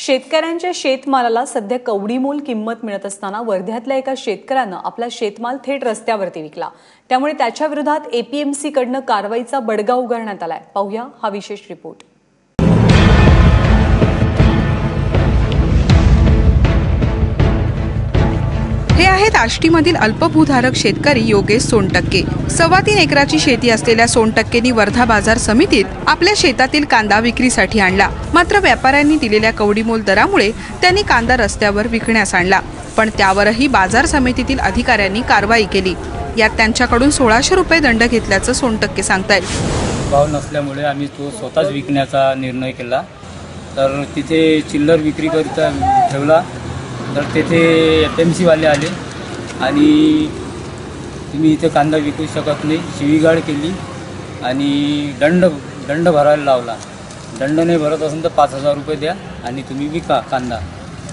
शेतकऱ्यांच्या शेतमालाला सध्या कवडीमोल किंमत मिळत असताना वर्ध्यातल्या एका शेतकऱ्यानं आपला शेतमाल थेट रस्त्यावरती विकला. त्यामुळे त्याच्या विरोधात एपीएमसी कारवाईचा बडगा उगारण्यात आलाय. पाहूया हा विशेष रिपोर्ट आहेत आष्टीमधील अल्पभूधारक शेतकरी योगेश सोनटक्के. सव्वा तीन एकराची शेती असलेल्या सोनटक्केनी वर्धा बाजार समितीत आपल्या शेतातील कांदा विक्रीसाठी आणला. मात्र व्यापाऱ्यांनी दिलेल्या कवडीमोल दरामुळे त्यांनी कांदा रस्त्यावर विकण्यास आणला. पण त्यावरही बाजार समितीतील अधिकाऱ्यांनी कारवाई केली. यात त्यांच्याकडून सोळाशे रुपये दंड घेतल्याचं सोनटक्के सांगतायत. भाव नसल्यामुळे आम्ही तो स्वतःच विकण्याचा निर्णय केला. तर तिथे चिल्लर विक्रीकरिता ठेवला. तर तेथे एफ एम सीवाले आले. आणि तुम्ही इथे कांदा विकू शकत नाही. शिवीगाळ केली आणि दंड दंड भरायला लावला. दंड नाही भरत असेल तर पाच हजार रुपये द्या आणि तुम्ही विका कांदा.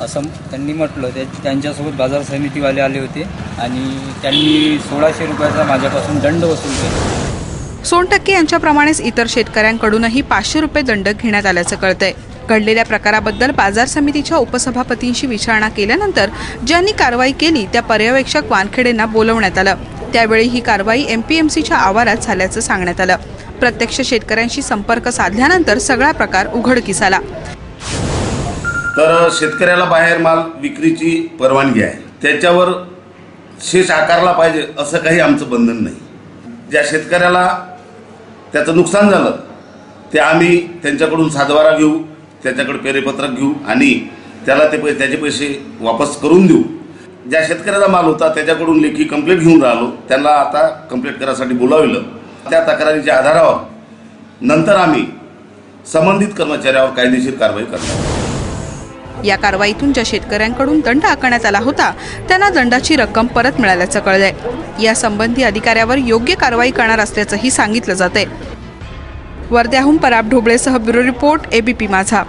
असं त्यांनी म्हटलं. त्या त्यांच्यासोबत बाजार समितीवाले आले होते आणि त्यांनी सोळाशे रुपयाचा माझ्यापासून दंड वसूल केला. सोनटक्के यांच्याप्रमाणेच इतर शेतकऱ्यांकडूनही पाचशे रुपये दंड घेण्यात आल्याचं कळतंय. घडलेल्या प्रकाराबद्दल बाजार समितीच्या उपसभापतींशी विचारणा केल्यानंतर ज्यांनी कारवाई केली त्या पर्यवेक्षक वानखेडेंना बोलवण्यात आलं. त्यावेळी ही कारवाई एमपीएमसीच्या आवारात झाल्याचं सांगण्यात आलं. प्रत्यक्ष शेतकऱ्यांशी संपर्क साधल्यानंतर सगळा प्रकार उघडकीस आला. तर शेतकऱ्याला बाहेर माल विक्रीची परवानगी आहे. त्याच्यावर शेष आकारला पाहिजे असं काही आमचं बंधन नाही. ज्या शेतकऱ्याला त्याचं नुकसान झालं ते आम्ही त्यांच्याकडून सातबारा घेऊ. त्याच्याकडे पेरेपत्रक घेऊ आणि त्याला ते पै त्याचे पैसे वापस करून देऊ. ज्या शेतकऱ्याचा माल होता त्याच्याकडून लेखी कंप्लेंट घेऊन राहिलो. त्यांना आता कंप्लेंट करायसाठी बोलाविलं. त्या तक्रारीच्या आधारावर नंतर आम्ही संबंधित कर्मचाऱ्यावर कायदेशीर कारवाई करणार या कारवाईतून ज्या शेतकऱ्यांकडून दंड आकारण्यात आला होता त्यांना दंडाची रक्कम परत मिळाल्याचं कळलंय. या संबंधी अधिकाऱ्यावर योग्य कारवाई करणार असल्याचंही सांगितलं जातंय. वर्ध्याहून पराब ढोबळेसह ब्युरो रिपोर्ट एबीपी माझा.